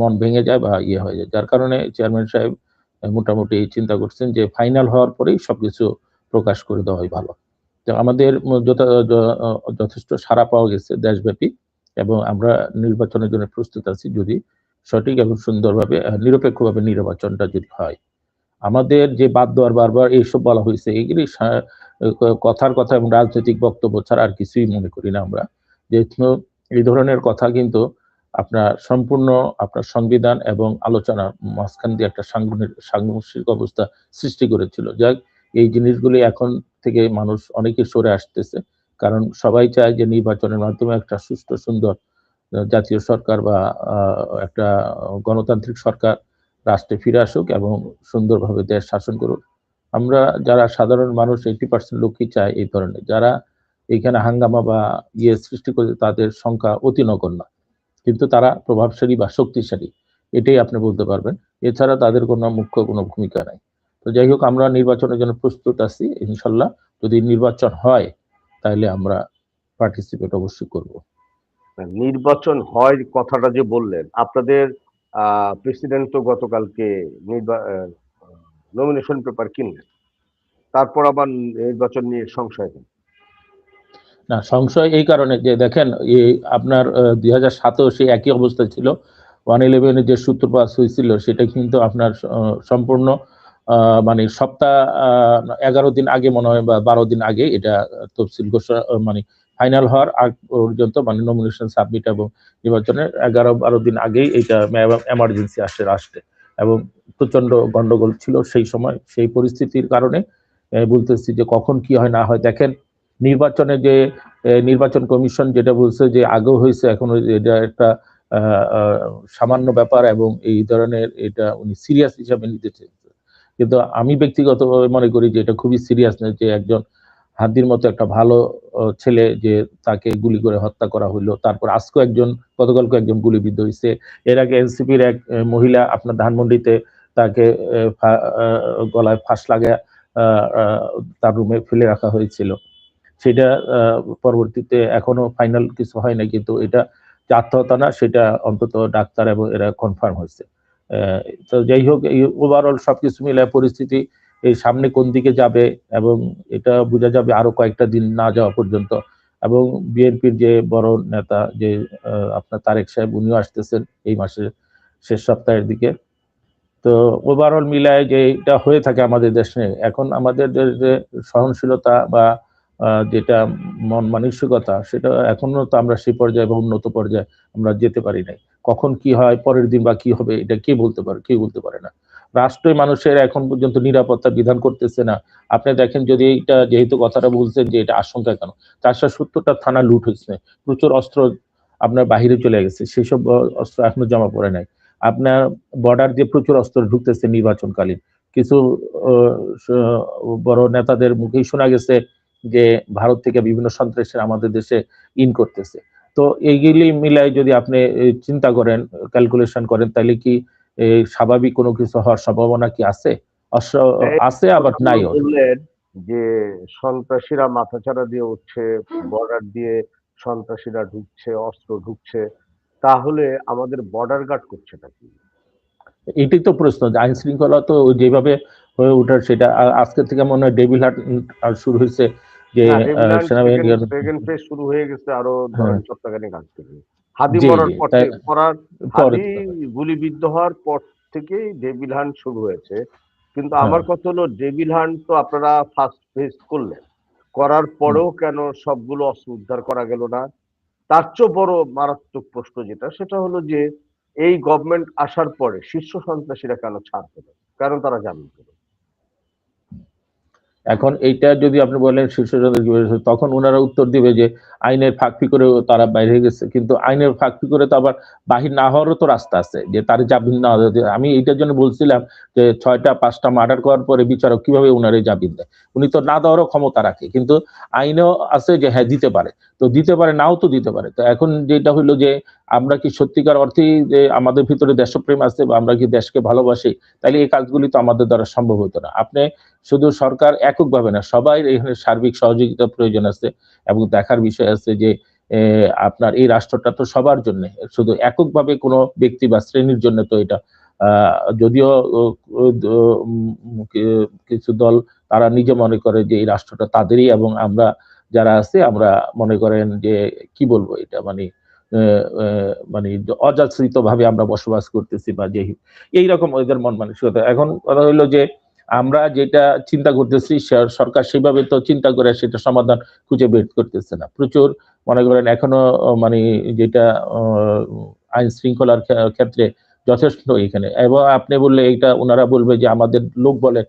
মন ভেঙে যায় বা ইয়ে হয়ে যায়। যার কারণে চেয়ারম্যান সাহেব মোটামুটি চিন্তা করছেন যে ফাইনাল হওয়ার পরেই সবকিছু প্রকাশ করে দেওয়াই ভালো। তো আমাদের যথেষ্ট সারা পাওয়া গেছে দেশব্যাপী এবং আমরা নির্বাচনের জন্য প্রস্তুত আছি যদি সঠিক এবং সুন্দরভাবে নিরপেক্ষভাবে নির্বাচনটা যদি হয়। আমাদের যে বাদ দেওয়ার বারবার এইসব বলা হয়েছে, এগুলি কথার কথা এবং রাজনৈতিক বক্তব্য ছাড়া আর কিছুই মনে করি না আমরা। যেহেতু এই ধরনের কথা কিন্তু আপনার সম্পূর্ণ আপনার সংবিধান এবং আলোচনার মাঝখান দিয়ে একটা সাংঘর্ষিক অবস্থা সৃষ্টি করেছিল। যাক, এই জিনিসগুলি এখন থেকে মানুষ অনেকে সরে আসতেছে। কারণ সবাই চায় যে নির্বাচনের মাধ্যমে একটা সুষ্ঠু সুন্দর জাতীয় সরকার বা একটা গণতান্ত্রিক সরকার রাষ্ট্রে ফিরে আসুক এবং সুন্দরভাবে দেশ শাসন করুক। আমরা যারা সাধারণ মানুষ এইটি পার্সেন্ট লোকই চায় এই ধরনের। যারা এখানে হাঙ্গামা বা ইয়ে সৃষ্টি করে, তাদের সংখ্যা অতি নগণ্য। কিন্তু তারা প্রভাবশালী বা শক্তিশালী, এটাই আপনি বলতে পারবেন। এছাড়া তাদের কোনো মুখ্য কোনো ভূমিকা নাই। তো যাই হোক, আমরা নির্বাচনের জন্য প্রস্তুত আছি, ইনশাল্লাহ। যদি নির্বাচন হয়, তাহলে আমরা পার্টিসিপেট অবশ্যই করব। নির্বাচন হয় কথাটা যে বললেন, আপনাদের প্রেসিডেন্ট তো গতকালকে নমিনেশন পেপার কিনলেন। তারপর আবার নির্বাচন নিয়ে সংশয় নেই। না, সংশয় এই কারণে যে দেখেন, এই আপনার দুই হাজার সাতেও সেই একই অবস্থা ছিল। ওয়ান ইলেভেনের যে সূত্রপাত হয়েছিল, সেটা কিন্তু আপনার সম্পূর্ণ মানে সপ্তাহ এগারো দিন আগে মনে হয় বা বারো দিন আগে এটা তফসিল ঘোষণা মানে ফাইনাল হওয়ার আগ পর্যন্ত মানে নমিনেশন সাবমিট এবং নির্বাচনের এগারো, বারো দিন আগেই এটা এমার্জেন্সি আসে রাষ্ট্রে এবং প্রচণ্ড গন্ডগোল ছিল সেই সময়। সেই পরিস্থিতির কারণে বলতেছি যে কখন কি হয় না হয়, দেখেন নির্বাচনে যে নির্বাচন কমিশন যেটা বলছে যে আগেও হয়েছে এখন এটা একটা সামান্য ব্যাপার এবং এই ধরনের এটা উনি সিরিয়াস হিসাবে নিতে চেয়েছে কিন্তু আমি ব্যক্তিগতভাবে মনে করি যে এটা খুবই সিরিয়াস নয় যে একজন হাদির মতো একটা ভালো ছেলে যে তাকে গুলি করে হত্যা করা হইল তারপর আজকেও একজন গতকালকে একজন গুলিবিদ্ধ হয়েছে। এর আগে এনসিপির এক মহিলা আপনার ধানমন্ডিতে তাকে গলায় ফাঁস লাগে তার রুমে ফেলে রাখা হয়েছিল। সেটা পরবর্তীতে এখনও ফাইনাল কিছু হয় না কিন্তু এটা আত্মহত্যা না, সেটা অন্তত ডাক্তার এবং এরা কনফার্ম হয়েছে। তো যাই হোক, এই ওভারঅল সবকিছু মিলে পরিস্থিতি এই সামনে কোন দিকে যাবে এবং এটা বোঝা যাবে আরও কয়েকটা দিন না যাওয়া পর্যন্ত। এবং বিএনপির যে বড় নেতা, যে আপনার তারেক সাহেব, উনিও আসতেছেন এই মাসের শেষ সপ্তাহের দিকে। তো ওভারঅল মিলায় যে এটা হয়ে থাকে আমাদের দেশে, এখন আমাদের যে সহনশীলতা বা যেটা মন মানসিকতা, সেটা এখনও তো আমরা সেই পর্যায়ে বা উন্নত পর্যায়ে আমরা যেতে পারি নাই। কখন কি হয়, পরের দিন বা কি হবে, এটা কে বলতে পারে কেউ বলতে পারে না। রাষ্ট্রীয় মানুষের এখন পর্যন্ত নিরাপত্তা বিধান করতেছে না। আপনি দেখেন যদি এটা যেহেতু কথাটা বলছেন যে এটা আশঙ্কা কেন? চারশো সত্তরটা থানা লুট হয়েছে, প্রচুর অস্ত্র আপনার বাহিরে চলে গেছে, সেসব অস্ত্র এখনও জমা পড়ে নাই। আপনার বর্ডার দিয়ে প্রচুর অস্ত্র ঢুকতেছে নির্বাচনকালীন। কিছু বড় নেতাদের মুখেই শোনা গেছে যে ভারত থেকে বিভিন্ন সন্ত্রাসের আমাদের দেশে ইন করতেছে। তো এইগুলি মিলাই যদি আপনি চিন্তা করেন ক্যালকুলেশন করেন তাহলে কি স্বাভাবিক কোনো কিছু হওয়ার সম্ভাবনা কি আছে? আছে আবার নাই যে সন্ত্রাসীরা মাথাচাড়া দিয়ে উঠছে বর্ডার দিয়ে সন্ত্রাসীরা ঢুকছে অস্ত্র ঢুকছে তাহলে আমাদের বর্ডার গার্ড করছে নাকি এটাই তো প্রশ্ন আইন শৃঙ্খলা তো যেভাবে হয়ে ওঠার সেটা আজকে থেকে মনে হয় ডেভিল হাট শুরু হয়েছে যে সেকেন্ড ফেজ শুরু হয়ে গেছে আরও হ্যাঁ। সপ্তাহখানেক আগ থেকে হাদি মরার পর পড়ার হাদি গুলিবিদ্ধ হওয়ার পর থেকেই ডেভিল হান্ট শুরু হয়েছে। কিন্তু হ্যাঁ। আমার কথা হলো ডেভিল হান্ট তো আপনারা ফার্স্ট ফেজ করলেন। করার পরেও কেন সবগুলো অস্ত্র উদ্ধার করা গেল না? তার চেয়ে বড় মারাত্মক প্রশ্ন যেটা সেটা হলো যে এই গভর্নমেন্ট আসার পরে শীর্ষ সন্ত্রাসীরা কেন ছাড় পেল কারণ তারা জামিন পেল এখন এইটা যদি আপনি বলেন শীর্ষ তখন ওনারা উত্তর দিবে যে আইনের ফাঁকফি করে তারা বাইরে গেছে। কিন্তু আইনের ফাঁকফি করে তো আবার বাহির না হওয়ারও তো রাস্তা আছে যে তার জামিন না আমি এইটার জন্য বলছিলাম যে ছয়টা, পাঁচটা মার্ডার করার পরে বিচারক কীভাবে ওনারে জামিন দেয়? উনি তো না দেওয়ারও ক্ষমতা রাখে, কিন্তু আইনেও আছে যে হ্যাঁ দিতে পারে। তো দিতে পারে, নাও তো দিতে পারে। তো এখন যেটা হইল যে আমরা কি সত্যিকার অর্থেই যে আমাদের ভিতরে দেশপ্রেম আছে বা আমরা কি দেশকে ভালোবাসি, তাহলে এই কাজগুলি তো আমাদের দ্বারা সম্ভব হতো না। আপনি শুধু সরকার এককভাবে না, সবাই এখানে সার্বিক সহযোগিতা প্রয়োজন আছে এবং দেখার বিষয় আছে যে আপনার এই রাষ্ট্রটা তো সবার জন্য, শুধু এককভাবে কোনো ব্যক্তি বা শ্রেণির জন্য তো এটা যদিও কিছু দল তারা নিজে মনে করে যে এই রাষ্ট্রটা তাদেরই এবং আমরা যারা আছে আমরা মনে করেন যে, কি বলব এটা মানে মানে অযাচিত ভাবে আমরা বসবাস করতেছি বা যে এইরকম ওদের মন মানসিকতা। এখন কথা হইল যে আমরা যেটা চিন্তা করতেছি সরকার সেভাবে তো চিন্তা করে সেটা সমাধান খুঁজে বের করতেছে না। প্রচুর, মনে করেন এখনও মানে যেটা আইন শৃঙ্খলার ক্ষেত্রে যথেষ্ট এখানে। এবং আপনি বললে এটা, ওনারা বলবে যে আমাদের লোক বলে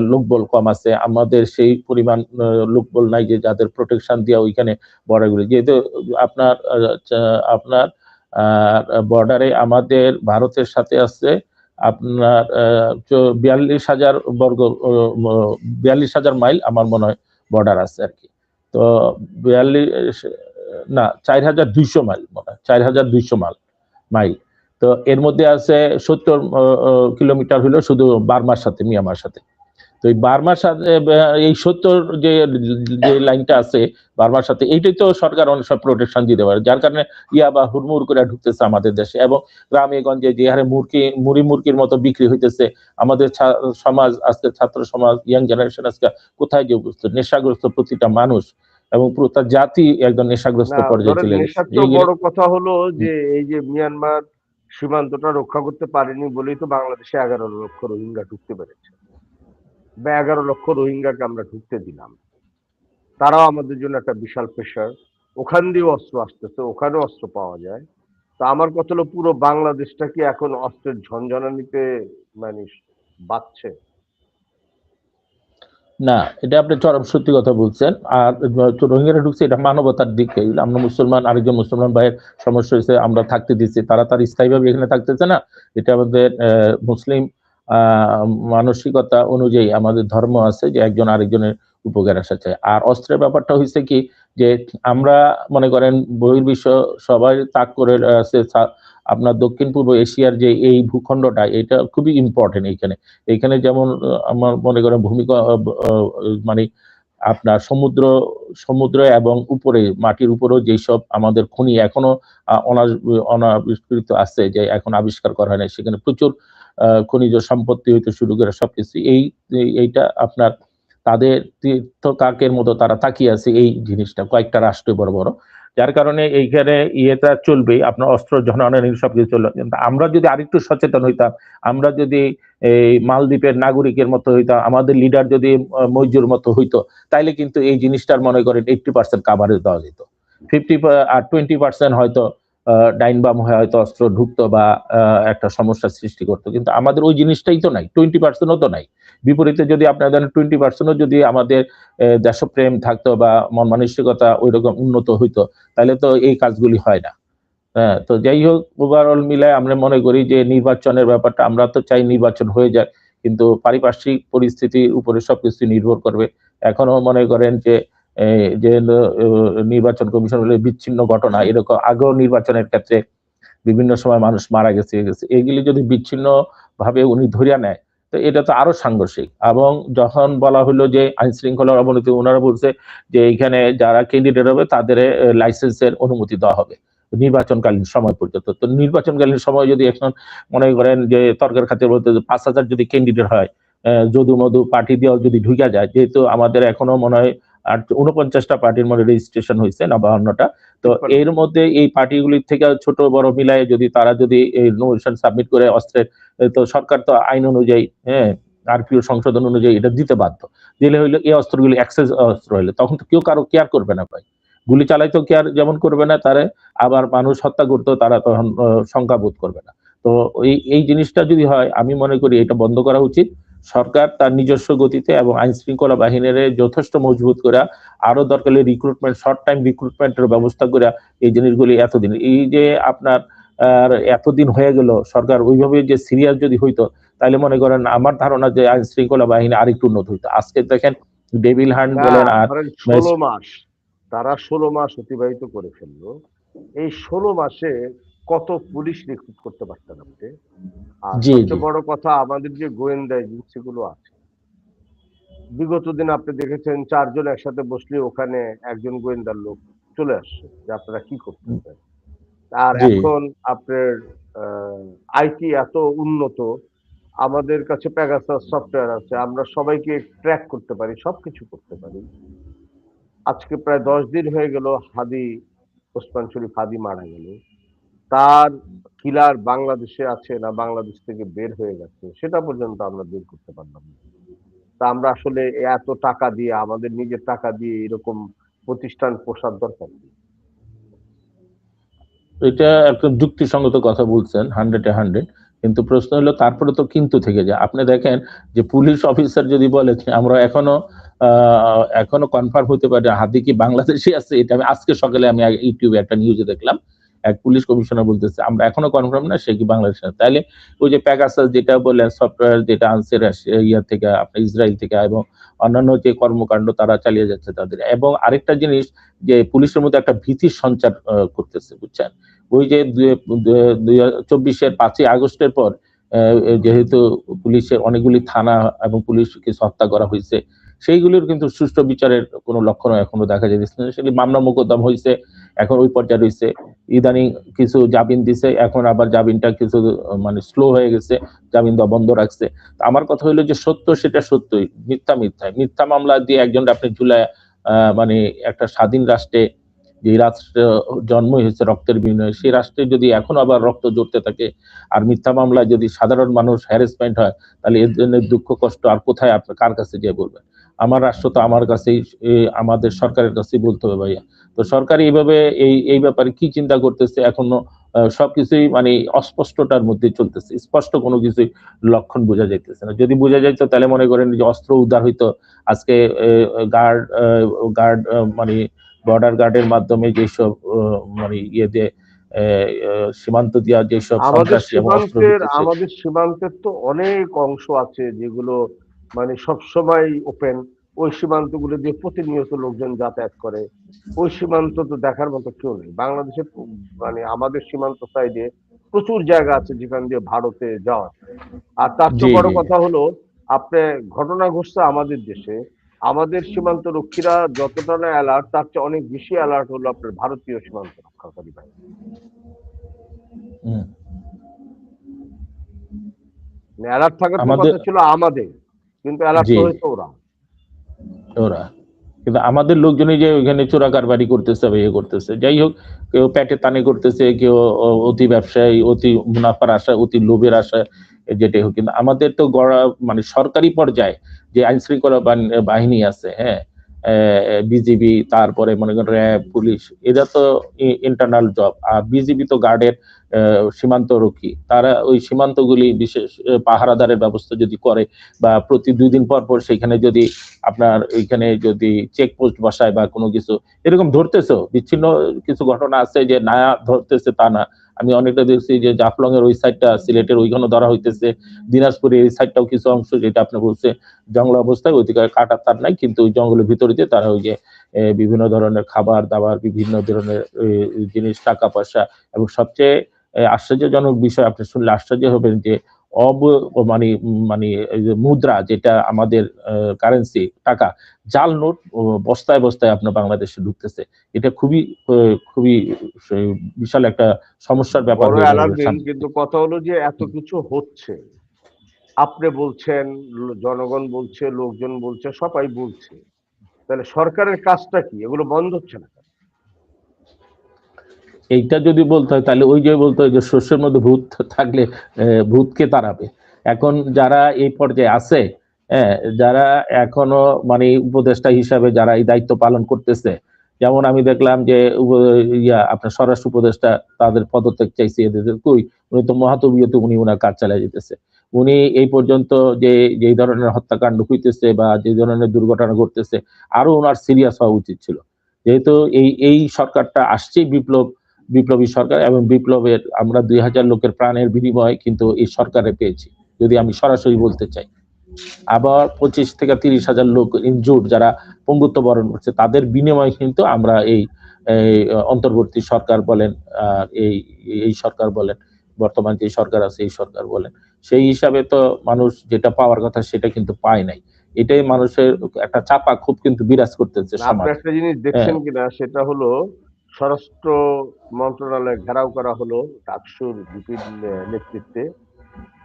লোকবল কম আছে। আমাদের সেই পরিমাণ লোকবল নাই যে যাদের প্রোটেকশন দেওয়া ওইখানে বর্ডারগুলি। যেহেতু আপনার চা- আপনার বর্ডারে আমাদের ভারতের সাথে আছে আপনার বিয়াল্লিশ হাজার বর্গ বিয়াল্লিশ হাজার মাইল আমার মনে হয় বর্ডার আছে আর কি। তো বিয়াল্লিশ, না, চার হাজার দুইশো মাইল মনে হয়, চার হাজার দুইশো মাইল মাইল। তো এর মধ্যে আছে সত্তর কিলোমিটার হলো শুধু বার্মার সাথে মিয়ামার সাথে। তো এই বার্মার সাথে এই সত্তর যে যে লাইনটা আছে বার্মার সাথে এইটাই তো সরকার অনেক সব প্রোটেকশন দিতে পারে যার কারণে ইয়া বা হুড়মুড় করে ঢুকতেছে আমাদের দেশে। এবং গ্রামে গঞ্জে যে হারে মুরগি মুড়ি মুরগির মতো বিক্রি হইতেছে আমাদের সমাজ আজকে ছাত্র সমাজ ইয়াং জেনারেশন আজকে কোথায় যে অবস্থা নেশাগ্রস্ত প্রতিটা মানুষ এবং পুরো তার জাতি একদম নেশাগ্রস্ত পর্যায়ে চলে গেছে। বড় কথা হলো যে এই যে মিয়ানমার সীমান্তটা রক্ষা করতে পারেনি বলেই তো বাংলাদেশে এগারো লক্ষ রোহিঙ্গা ঢুকতে পেরেছে। বা এগারো লক্ষ রোহিঙ্গাকে আমরা ঢুকতে দিলাম। তারাও আমাদের জন্য একটা বিশাল প্রেশার ওখান দিয়ে অস্ত্র আসতেছে ওখানে অস্ত্র পাওয়া যায়। তো আমার কথা হলো, পুরো বাংলাদেশটা কি এখন অস্ত্রের ঝঞ্ঝনানিতে মানে বাঁচছে? না, এটা আপনি চরম সত্যি কথা বলছেন। আর রোহিঙ্গারা ঢুকছে, এটা মানবতার দিকে। আমরা মুসলমান, আরেকজন মুসলমান ভাইয়ের সমস্যা হয়েছে, আমরা থাকতে দিচ্ছি। তারা তার স্থায়ীভাবে এখানে থাকতেছে না। এটা আমাদের মুসলিম মানসিকতা অনুযায়ী আমাদের ধর্ম আছে যে একজন আরেকজনের উপকার আসা চাই। আর অস্ত্রের ব্যাপারটা হয়েছে কি যে আমরা মনে করেন বহির্বিশ্ব সবাই তাক করে আছে আপনার দক্ষিণ পূর্ব এশিয়ার যে এই ভূখণ্ডটা, এটা খুবই ইম্পর্টেন্ট এইখানে। এইখানে যেমন আমার মনে করেন ভূমিকা মানে আপনার সমুদ্র সমুদ্র এবং উপরে, মাটির উপরেও যেসব আমাদের খনি এখনও অনাবিষ্কৃত আছে, যে এখন আবিষ্কার করা হয় না সেখানে প্রচুর খনিজ সম্পত্তি হইতে শুরু করে সবকিছু। এই এই- এইটা আপনার তাদের তীর্থ কাকের মতো তারা তাকিয়ে আছে এই জিনিসটা কয়েকটা রাষ্ট্র বড় বড়। যার কারণে এইখানে ইয়েটা চলবেই আপনার অস্ত্র জনগণের সবকিছু চলবে। আমরা যদি আরেকটু সচেতন হইতাম আমরা যদি এই মালদ্বীপের নাগরিকের মতো হইতাম আমাদের লিডার যদি আহ, মইজুর মতো হইতো তাইলে কিন্তু এই জিনিসটার মনে করেন এইটটি পার্সেন্ট কাভারেজ দেওয়া যেত। ফিফটি আর টোয়েন্টি পার্সেন্ট হয়তো ডাইন বাম হয়ে হয়তো অস্ত্র ঢুকতো বা একটা সমস্যার সৃষ্টি করতো। কিন্তু আমাদের ওই জিনিসটাই তো নাই টোয়েন্টি পার্সেন্টও তো নাই। বিপরীতে যদি আপনাদের টোয়েন্টি পার্সেন্টও যদি আমাদের দেশপ্রেম থাকতো বা মন মানসিকতা ওই রকম উন্নত হইতো, তাহলে তো এই কাজগুলি হয় না। হ্যাঁ তো যাই হোক ওভারঅল মিলায় আমরা মনে করি যে নির্বাচনের ব্যাপারটা, আমরা তো চাই নির্বাচন হয়ে যাক, কিন্তু পারিপার্শ্বিক পরিস্থিতির উপরে সবকিছু নির্ভর করবে। এখনও মনে করেন যে যে নির্বাচন কমিশন হলে বিচ্ছিন্ন ঘটনা, এরকম আগেও নির্বাচনের ক্ষেত্রে বিভিন্ন সময় মানুষ মারা গেছে গেছে, এগুলি যদি বিচ্ছিন্ন ভাবে উনি ধরিয়া নেয়, তো এটা তো আরও সাংঘর্ষিক। এবং যখন বলা হলো যে আইন শৃঙ্খলার অবনতি ওনারা বলছে যে এখানে যারা ক্যান্ডিডেট হবে, তাদের লাইসেন্সের অনুমতি দেওয়া হবে নির্বাচনকালীন সময় পর্যন্ত। তো নির্বাচনকালীন সময় যদি এখন মনে করেন যে তর্কের খাতে বলতে পাঁচ হাজার যদি ক্যান্ডিডেট হয় যদু মধু পার্টি দিয়েও যদি ঢুকে যায়, যেহেতু আমাদের এখনও মনে হয় আর উনপঞ্চাশটা পার্টির মধ্যে রেজিস্ট্রেশন হয়েছে না বাহান্নটা তো এর মধ্যে এই পার্টিগুলির থেকে ছোট বড় মিলায় যদি তারা যদি এই নোমিনেশন সাবমিট করে অস্ত্রের তো সরকার তো আইন অনুযায়ী হ্যাঁ আরপিও সংশোধন অনুযায়ী এটা দিতে বাধ্য। দিলে হইল এই অস্ত্রগুলি অ্যাক্সেস অস্ত্র হইলে। তখন তো কেউ কারও কেয়ার করবে না ভাই। গুলি চালাইতেও কেয়ার যেমন করবে না তারে আবার মানুষ হত্যা করতেও তারা তখন শঙ্কা বোধ করবে না। তো এই এই জিনিসটা যদি হয় আমি মনে করি এটা বন্ধ করা উচিত। সরকার তার নিজস্ব গতিতে এবং আইন শৃঙ্খলা বাহিনীর যথেষ্ট মজবুত করে আরও দরকার রিক্রুটমেন্ট শর্ট টাইম রিক্রুটমেন্টের ব্যবস্থা করে এই জিনিসগুলি এতদিন। এই যে আপনার আর এতদিন হয়ে গেল সরকার ওইভাবে যে সিরিয়াস যদি হইতো তাহলে মনে করেন আমার ধারণা যে আইন শৃঙ্খলা বাহিনী আরেকটু উন্নত হইতো। আজকে দেখেন ডেভিল হান্ট বলেন আর ষোলো মাস তারা ষোলো মাস অতিবাহিত করে ফেলল। এই ষোলো মাসে কত পুলিশ রিক্রুট করতে পারতেন আপনি আর সবচেয়ে বড় কথা আমাদের যে গোয়েন্দা এজেন্সি গুলো আছে বিগত দিন আপনি দেখেছেন চারজন একসাথে বসলে ওখানে একজন গোয়েন্দার লোক চলে আসছে যে আপনারা কি করতে চান আর এখন আপনার আইটি এত উন্নত আমাদের কাছে প্যাগাসাস সফটওয়্যার আছে আমরা সবাইকে ট্র্যাক করতে পারি সবকিছু করতে পারি। আজকে প্রায় দশ দিন হয়ে গেল হাদি ওসমান শরীফ হাদি মারা গেল। তার কিলার বাংলাদেশে আছে না বাংলাদেশ থেকে বের হয়ে গেছে, সেটা পর্যন্ত আমরা বের করতে পারলাম না। তা আমরা আসলে এত টাকা দিয়ে, আমাদের নিজের টাকা দিয়ে এরকম প্রতিষ্ঠান পোষার দরকার নেই। এটা একদম যুক্তিসঙ্গত কথা বলছেন হান্ড্রেডে হান্ড্রেড কিন্তু প্রশ্ন হলো তারপরে তো কিন্তু থেকে যায়। আপনি দেখেন যে পুলিশ অফিসার যদি বলে আমরা এখনও এখনও কনফার্ম হতে পারি হাদি কি বাংলাদেশে আছে, এটা আমি আজকে সকালে আমি ইউটিউবে একটা নিউজে দেখলাম। এক পুলিশ কমিশনার বলতেছে, আমরা এখনও কনফার্ম না, সে কি বাংলাদেশে আছে। তাইলে ওই যে প্যাগাসাস যেটা বললেন সফটওয়্যার যেটা আনছে রাশিয়া- ইয়া থেকে, আপনার ইসরায়েল থেকে এবং অন্যান্য যে কর্মকাণ্ড তারা চালিয়ে যাচ্ছে তাদের এবং আরেকটা জিনিস যে পুলিশের মধ্যে একটা ভীতির সঞ্চার করতেছে, বুঝছেন ওই যে দুই চব্বিশের পাঁচই আগস্টের পর যেহেতু পুলিশের অনেকগুলি থানা এবং পুলিশকে হত্যা করা হয়েছে সেইগুলির কিন্তু সুষ্ঠু বিচারের কোনো লক্ষণ এখনও দেখা না। সেগুলি মামলা মোকদ্দম হয়েছে এখন ওই পর্যায়ে রয়েছে ইদানিং কিছু জামিন দিছে, এখন আবার জামিনটা কিছু মানে স্লো হয়ে গেছে, জামিন দেওয়া বন্ধ রাখছে। আমার কথা হলো যে সত্য সেটা সত্যই, মিথ্যা মিথ্যাই মিথ্যা মামলা দিয়ে একজন আপনি ঝুলায় মানে একটা স্বাধীন রাষ্ট্রে যে রাষ্ট্র জন্ম হয়েছে, রক্তের বিনিময়ে, সেই রাষ্ট্রে যদি এখন আবার রক্ত জড়তে থাকে, আর মিথ্যা মামলায় যদি সাধারণ মানুষ হ্যারাসমেন্ট হয়, তাহলে এর জন্য দুঃখ, কষ্ট আর কোথায় আপনি, কার কাছে গিয়ে বলবেন আমার রাষ্ট্র তো আমার কাছেই আমাদের সরকারের কাছেই বলতে হবে ভাইয়া। তো সরকার এইভাবে এই এই ব্যাপারে কি চিন্তা করতেছে এখনও সবকিছুই মানে অস্পষ্টতার মধ্যে চলতেছে। স্পষ্ট কোনো কিছুই লক্ষণ বোঝা যাইতেছে না। যদি বোঝা যাইতো তাহলে মনে করেন যে অস্ত্র উদ্ধার হইতো। আজকে গার্ড গার্ড মানে বর্ডার গার্ডের মাধ্যমে যেসব মানে ইয়ে দিয়ে সীমান্ত দিয়া যেসব আমাদের সীমান্তের আমাদের সীমান্তের তো অনেক অংশ আছে যেগুলো মানে সবসময় ওপেন ওই সীমান্তগুলো দিয়ে প্রতিনিয়ত লোকজন যাতায়াত করে। ওই সীমান্ত তো দেখার মতো কেউ নেই। বাংলাদেশে মানে আমাদের সীমান্ত সাইডে প্রচুর জায়গা আছে যেখান দিয়ে ভারতে যাওয়া আর তার চেয়ে বড় কথা হলো আপনি ঘটনা ঘটছে আমাদের দেশে আমাদের সীমান্ত রক্ষীরা যতটা না অ্যালার্ট তার চেয়ে অনেক বেশি অ্যালার্ট হলো আপনার ভারতীয় সীমান্ত রক্ষাকারী বাহিনী। অ্যালার্ট থাকার কথা ছিল আমাদের। কিন্তু অ্যালার্ট হয়েছে ওরা ওরা কিন্তু আমাদের লোকজনই যে ওইখানে চোরা কারবারি করতেছে বা ইয়ে করতেছে যাই হোক কেউ প্যাটে তানে করতেছে কেউ অতি ব্যবসায়ী অতি মুনাফার আশা অতি লোভের আশা যেটাই হোক। কিন্তু আমাদের তো গড়া মানে সরকারি পর্যায়ে যে আইন শৃঙ্খলা বাহিনী আছে হ্যাঁ বিজিবি, তারপরে মনে করেন র্যাব পুলিশ। এরা তো ইন্টারনাল জব আর বিজিবি তো গার্ডের সীমান্ত রক্ষী। তারা ওই সীমান্তগুলি বিশেষ পাহারাদারের ব্যবস্থা যদি করে বা প্রতি দুই দিন পর পর সেখানে যদি আপনার এখানে যদি চেকপোস্ট বসায় বা কোনো কিছু, এরকম ধরতেছো? বিচ্ছিন্ন কিছু ঘটনা আছে যে, না, ধরতেছে তা না। আমি অনেকটা দেখছি যে জাফলং এর ওই সাইডটা সিলেটের ওইখানে ধরা হইতেছে। দিনাজপুরের এই সাইডটাও কিছু অংশ যেটা আপনি বলছে, জঙ্গল অবস্থায় ওইদিকে কাটার তার নাই, কিন্তু ওই জঙ্গলের ভিতরে দিয়ে তারা ওই যে বিভিন্ন ধরনের খাবার দাবার, বিভিন্ন ধরনের জিনিস, টাকা পয়সা এবং সবচেয়ে আশ্চর্যজনক বিষয় আপনি শুনলে আশ্চর্য হবেন যে অব মানে মানে মুদ্রা যেটা আমাদের কারেন্সি টাকা জাল নোট বস্তায় বস্তায় আপনার বাংলাদেশে ঢুকতেছে। এটা খুবই খুবই বিশাল একটা সমস্যার ব্যাপার। কিন্তু কথা হলো যে এত কিছু হচ্ছে। আপনি বলছেন জনগণ বলছে লোকজন বলছে সবাই বলছে। তাহলে সরকারের কাজটা কি? এগুলো বন্ধ হচ্ছে না? এইটা যদি বলতে হয়, তাহলে ওই যে বলতে হয় যে শস্যের মধ্যে ভূত থাকলে ভূতকে তাড়াবে। এখন যারা এই পর্যায়ে আছে যারা এখনও মানে উপদেষ্টা হিসাবে যারা এই দায়িত্ব পালন করতেছে, যেমন আমি দেখলাম যে ইয়া, আপনার স্বরাষ্ট্র উপদেষ্টা তাদের পদত্যাগ চাইছে এদের কই? উনি তো মহাতবিয়তে উনি ওনার কাজ চালিয়ে যেতেছে। উনি এই পর্যন্ত যে, যেই ধরনের হত্যাকাণ্ড হইতেছে বা যে ধরনের দুর্ঘটনা ঘটতেছে, আরও ওনার সিরিয়াস হওয়া উচিত ছিল। যেহেতু এই এই সরকারটা আসছেই বিপ্লব বিপ্লবী সরকার এবং বিপ্লবের আমরা দুই হাজার লোকের প্রাণের বিনিময় কিন্তু এই সরকারে পেয়েছি যদি আমি সরাসরি বলতে চাই। আবার পঁচিশ থেকে তিরিশ হাজার লোক ইনজুর যারা পঙ্গুত্ব বরণ করছে তাদের বিনিময়ে কিন্তু আমরা এই অন্তর্বর্তী সরকার বলেন এই এই সরকার বলেন বর্তমান যে সরকার আছে এই সরকার বলেন সেই হিসাবে তো মানুষ যেটা পাওয়ার কথা সেটা কিন্তু পায় নাই। এটাই মানুষের একটা চাপা খুব কিন্তু বিরাজ করতেছে একটা জিনিস দেখছেন কিনা সেটা হলো স্বরাষ্ট্র মন্ত্রণালয় ঘেরাও করা হলো ডাকসুর বিপির নেতৃত্বে।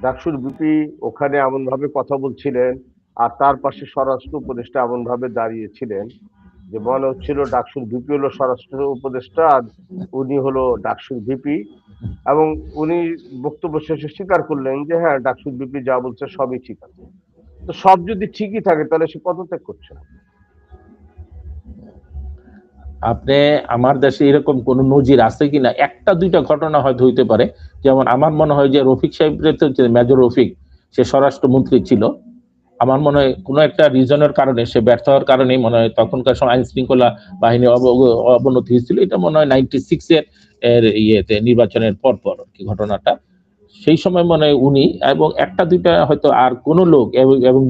ডাকসুর বিপি ওখানে এমনভাবে কথা বলছিলেন আর তার পাশে স্বরাষ্ট্র উপদেষ্টা এমনভাবে দাঁড়িয়েছিলেন যে মনে হচ্ছিল ডাকসুর ভিপি হলো স্বরাষ্ট্র উপদেষ্টা আর উনি হলো ডাকসুর ভিপি। এবং উনি বক্তব্য শেষে স্বীকার করলেন যে হ্যাঁ ডাকসুর বিপি যা বলছে সবই ঠিক আছে। তো সব যদি ঠিকই থাকে, তাহলে সে পদত্যাগ করছে না। আপনি আমার দেশে এরকম কোন নজির আছে কিনা? একটা, দুইটা ঘটনা হয়তো হইতে পারে। যেমন আমার মনে হয় যে রফিক যে মেজর রফিক, সে স্বরাষ্ট্রমন্ত্রী ছিল। আমার মনে হয় কোনো একটা রিজনের কারণে, সে ব্যর্থ হওয়ার কারণেই মনে হয় তখনকার সময় আইন শৃঙ্খলা বাহিনী অব- অবনতি হয়েছিল। এটা মনে হয় নাইনটি সিক্স এর ইয়েতে, নির্বাচনের পর পর কি ঘটনাটা। সেই সময় মনে হয় উনি এবং একটা, দুইটা হয়তো আর কোন লোক এবং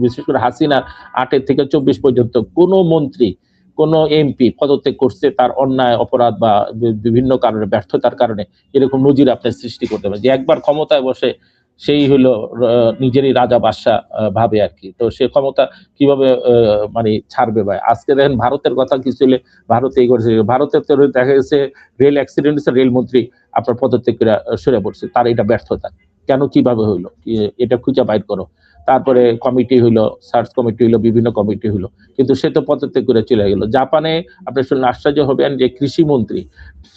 বিশেষ করে হাসিনা আটের থেকে চব্বিশ পর্যন্ত কোনো মন্ত্রী কোন এমপি পদত্যাগ করছে তার অন্যায় অপরাধ বা বিভিন্ন কারণে ব্যর্থতার কারণে এরকম নজির আপনি সৃষ্টি করতে পারেন যে একবার ক্ষমতায় বসে সেই হলো নিজেরই রাজা আহ, ভাবে আর কি। তো সে ক্ষমতা কীভাবে মানে ছাড়বে ভাই? আজকে দেখেন ভারতের কথা কি ছিল ভারতে এই করেছে ভারতের তো দেখা গেছে রেল অ্যাক্সিডেন্ট রেল মন্ত্রী আপনার পদত্যাগ করে সরে পড়ছে। তার এটা ব্যর্থতা। কেন কীভাবে হইল? এটা খুঁজে বাইর করো। তারপরে কমিটি হইল সার্চ কমিটি হইল, বিভিন্ন কমিটি হইল। কিন্তু সে তো পদত্যাগ করে চলে গেল। জাপানে আপনি শুনলে আশ্চর্য হবেন যে কৃষি মন্ত্রী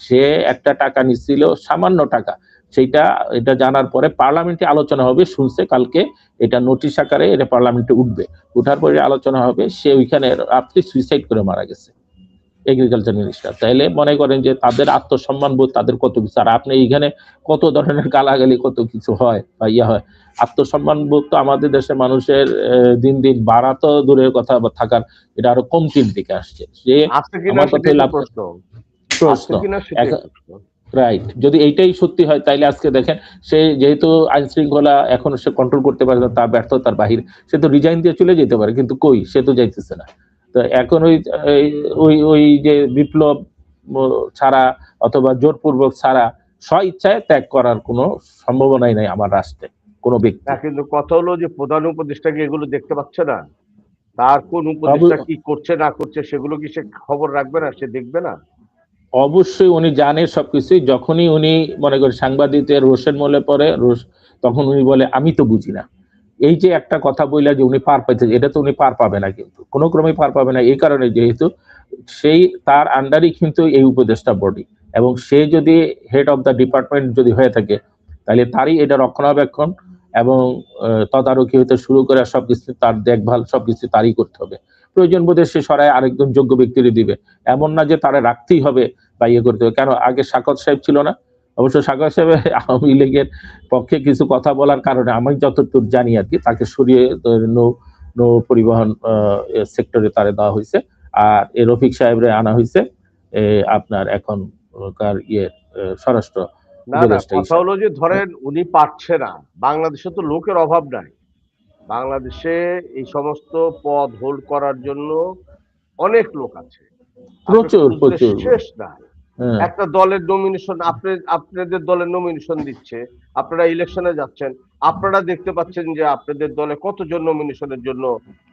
সে একটা টাকা নিচ্ছিল, সামান্য টাকা। সেইটা, এটা জানার পরে পার্লামেন্টে আলোচনা হবে, শুনছে কালকে, এটা নোটিশ আকারে এটা পার্লামেন্টে উঠবে। উঠার পরে আলোচনা হবে, সে ওইখানে আপনি সুইসাইড করে মারা গেছে। এগ্রিকালচার মিনিস্টার তাইলে মনে করেন যে তাদের আত্মসম্মান বোধ তাদের কত কিছু? আর আপনি এইখানে কত ধরনের গালাগালি কত কিছু হয় বা ইয়া হয়? আত্মসম্মান বোধ তো আমাদের দেশের মানুষের দিন দিন বাড়া তো দূরের কথা থাকার এটা আরও কমতির দিকে আসছে। যে আমার এখন- প্রশ্ন। রাইট যদি এইটাই সত্যি হয় তাইলে আজকে দেখেন সে যেহেতু আইন শৃঙ্খলা এখন সে কন্ট্রোল করতে পারে না তার ব্যর্থতার বাহির সে তো রিজাইন দিয়ে চলে যেতে পারে কিন্তু কই? সে তো যাইতেছে না। তো এখন ওই ওই ওই যে বিপ্লব ছাড়া অথবা জোরপূর্বক ছাড়া স্ব ইচ্ছায় ত্যাগ করার কোনো সম্ভাবনাই নাই আমার রাষ্ট্রে কোনো ব্যক্তি। কিন্তু কথা হলো যে প্রধান উপদেষ্টা কি এগুলো দেখতে পাচ্ছে না। তার কোন উপদেষ্টা কি করছে না করছে সেগুলো কি সে খবর রাখবে না সে দেখবে না? অবশ্যই উনি জানে সবকিছুই। যখনই উনি মনে করেন সাংবাদিকদের রোষের মলে পড়ে রোষ তখন উনি বলে আমি তো বুঝি না। এই যে একটা কথা বললা যে উনি পার পাইতে এটা তো উনি পার পাবে না কিন্তু। কোনো ক্রমে পার পাবে না, এই কারণে যেহেতু সেই তার আন্ডারই কিন্তু এই উপদেষ্টা বডি এবং সে যদি হেড অফ দ্য ডিপার্টমেন্ট যদি হয়ে থাকে, তাহলে তারই এটা রক্ষণাবেক্ষণ এবং তদারকি হতে শুরু করে সবকিছু, তার দেখভাল সবকিছু তারই করতে হবে। প্রয়োজন বোধে সে সরায় আরেকজন যোগ্য ব্যক্তিরে দিবে। এমন না যে তারা রাখতেই হবে বা ইয়ে করতে হবে। কেন? আগে সাকত সাহেব ছিল না। অবশ্য সাকত সাহেব আওয়ামী লীগের পক্ষে কিছু কথা বলার কারণে আমি যতটুকু জানি আর কি তাকে সরিয়ে নৌ নৌ পরিবহন সেক্টরে তারে দেওয়া হয়েছে। আর এ রফিক সাহেবরে আনা হয়েছে আপনার এখন কার ইয়ে স্বরাষ্ট্র না না কথা হলো যে ধরেন উনি পারছে না বাংলাদেশে তো লোকের অভাব নাই। বাংলাদেশে এই সমস্ত পদ হোল্ড করার জন্য অনেক লোক আছে। প্রচুর, প্রচুর। শেষ না হ্যাঁ, একটা দলের নমিনেশন আপনি আপনাদের দলের নমিনেশন দিচ্ছে আপনারা ইলেকশনে যাচ্ছেন আপনারা দেখতে পাচ্ছেন যে আপনাদের দলে কতজন নমিনেশনের জন্য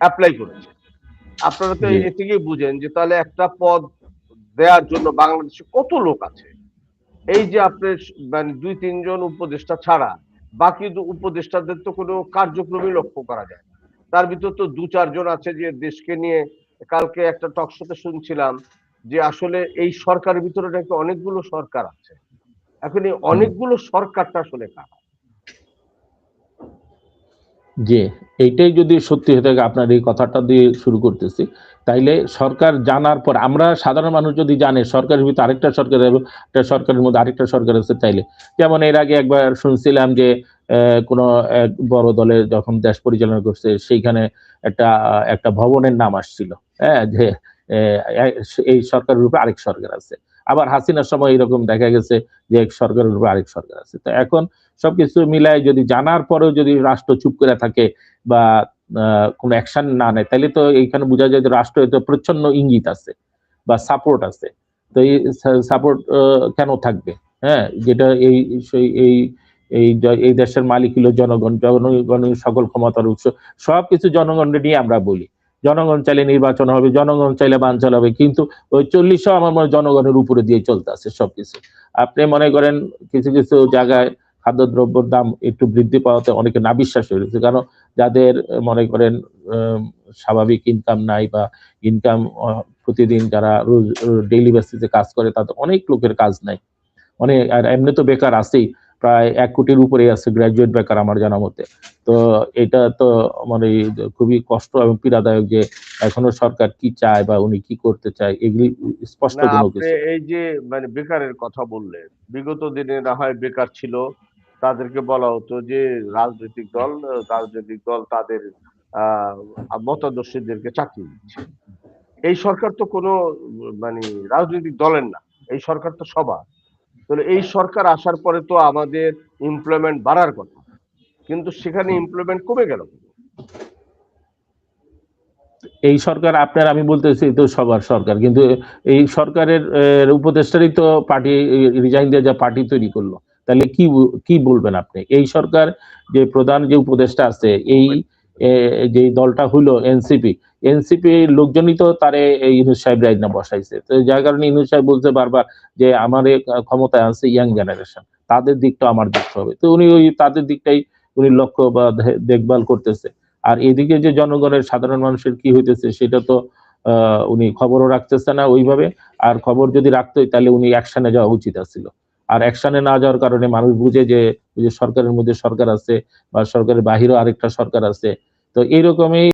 অ্যাপ্লাই করেছে। আপনারা তো জি। এ থেকেই বুঝেন যে তাহলে একটা পদ দেওয়ার জন্য বাংলাদেশে কত লোক আছে? এই যে আপনার মানে দুই তিনজন উপদেষ্টা ছাড়া বাকি উপদেষ্টাদের তো কোনো কার্যক্রমই লক্ষ্য করা যায় তার ভিতর তো দু চারজন আছে যে দেশকে নিয়ে কালকে একটা টকশোতে শুনছিলাম যে আসলে এই সরকারের ভিতরে নাকি অনেকগুলো সরকার আছে। এখন এই অনেকগুলো সরকারটা আসলে কারা? জি, এইটাই যদি সত্যি হয়ে থাকে, আপনার এই কথাটা দিয়ে শুরু করতেছি। তাইলে সরকার জানার পর, আমরা সাধারণ মানুষ যদি জানে, সরকারের ভিতরে আরেকটা সরকার একটা সরকারের মধ্যে আরেকটা সরকার আছে তাইলে। যেমন এর আগে একবার শুনছিলাম যে কোনো এক বড় দলে যখন দেশ পরিচালনা করছে, সেইখানে একটা একটা ভবনের নাম আসছিল। হ্যাঁ যে এই সরকারের রূপে আরেক সরকার আছে। আবার হাসিনার সময় এরকম দেখা গেছে যে এক সরকারের রূপে আরেক সরকার আছে। তো এখন সবকিছু মিলায় যদি জানার পরেও যদি রাষ্ট্র চুপ করে থাকে বা কোনো অ্যাকশন না নেয়, তাহলে তো এইখানে বোঝা যায় যে রাষ্ট্র এতে প্রচ্ছন্ন ইঙ্গিত আছে বা সাপোর্ট আছে। তো এই সাপোর্ট কেন থাকবে? হ্যাঁ যেটা এই এই এই এই দেশের মালিক হলো জনগণ জনগণ সকল ক্ষমতার উৎস, সবকিছু জনগণকে নিয়ে আমরা বলি। জনগণ চাইলে নির্বাচন হবে, জনগণ চাইলে বানচাল হবে, কিন্তু ওই চল্লিশও আমার মনে জনগণের উপরে দিয়ে চলতে আছে সবকিছু। আপনি মনে করেন কিছু কিছু জায়গায় খাদ্যদ্রব্যের দাম একটু বৃদ্ধি পাওয়াতে অনেকে নাবিশ্বাস হয়ে গেছে কারণ যাদের মনে করেন স্বাভাবিক ইনকাম নাই বা ইনকাম প্রতিদিন যারা রোজ ডেইলি বেসিসে কাজ করে, তাদের অনেক লোকের কাজ নাই। অনেক, আর এমনি তো বেকার আছেই। প্রায় এক কোটির উপরে আছে গ্রাজুয়েট বেকার আমার জানা মতে। তো এটা তো মানে খুবই কষ্ট এবং পীড়াদায়ক যে এখনও সরকার কি চায় বা উনি কি করতে চায় এগুলি স্পষ্ট কোনো কিছু এই যে মানে বেকারের কথা বললেন বিগত দিনে না হয় বেকার ছিল তাদেরকে বলা হতো যে রাজনৈতিক দল রাজনৈতিক দল তাদের আহ মতাদর্শীদেরকে চাকরি দিচ্ছে। এই সরকার তো কোনো মানে রাজনৈতিক দলের না এই সরকার তো সবার। তাহলে এই সরকার আসার পরে তো আমাদের এমপ্লয়মেন্ট বাড়ার কথা। কিন্তু সেখানে এমপ্লয়মেন্ট কমে গেল। এই সরকার আপনার আমি বলতেছি তো সবার সরকার কিন্তু এই সরকারের উপদেষ্টারই তো পার্টি রিজাইন দিয়ে যা পার্টি তৈরি করল। তাহলে কি কি বলবেন আপনি? এই সরকার যে প্রধান যে উপদেষ্টা আছে এই যে দলটা হলো এনসিপি এনসিপি লোকজনই তো তারে ইউনুস সাহেব রাজনা বসাইছে। তো যার কারণে ইউনুস সাহেব বলছে বারবার যে আমার ক্ষমতায় আছে ইয়াং জেনারেশন, তাদের দিকটা আমার দেখতে হবে। তো উনি ওই তাদের দিকটাই উনি লক্ষ্য বা দেখভাল করতেছে। আর এদিকে যে জনগণের সাধারণ মানুষের কি হইতেছে সেটা তো উনি খবরও রাখতেছে না ওইভাবে। আর খবর যদি রাখতোই তাহলে উনি অ্যাকশনে যাওয়া উচিত ছিল আর অ্যাকশনে না যাওয়ার কারণে মানুষ বুঝে যে সরকারের মধ্যে সরকার আছে বা সরকারের বাহিরেও আরেকটা সরকার আছে তো এইরকমই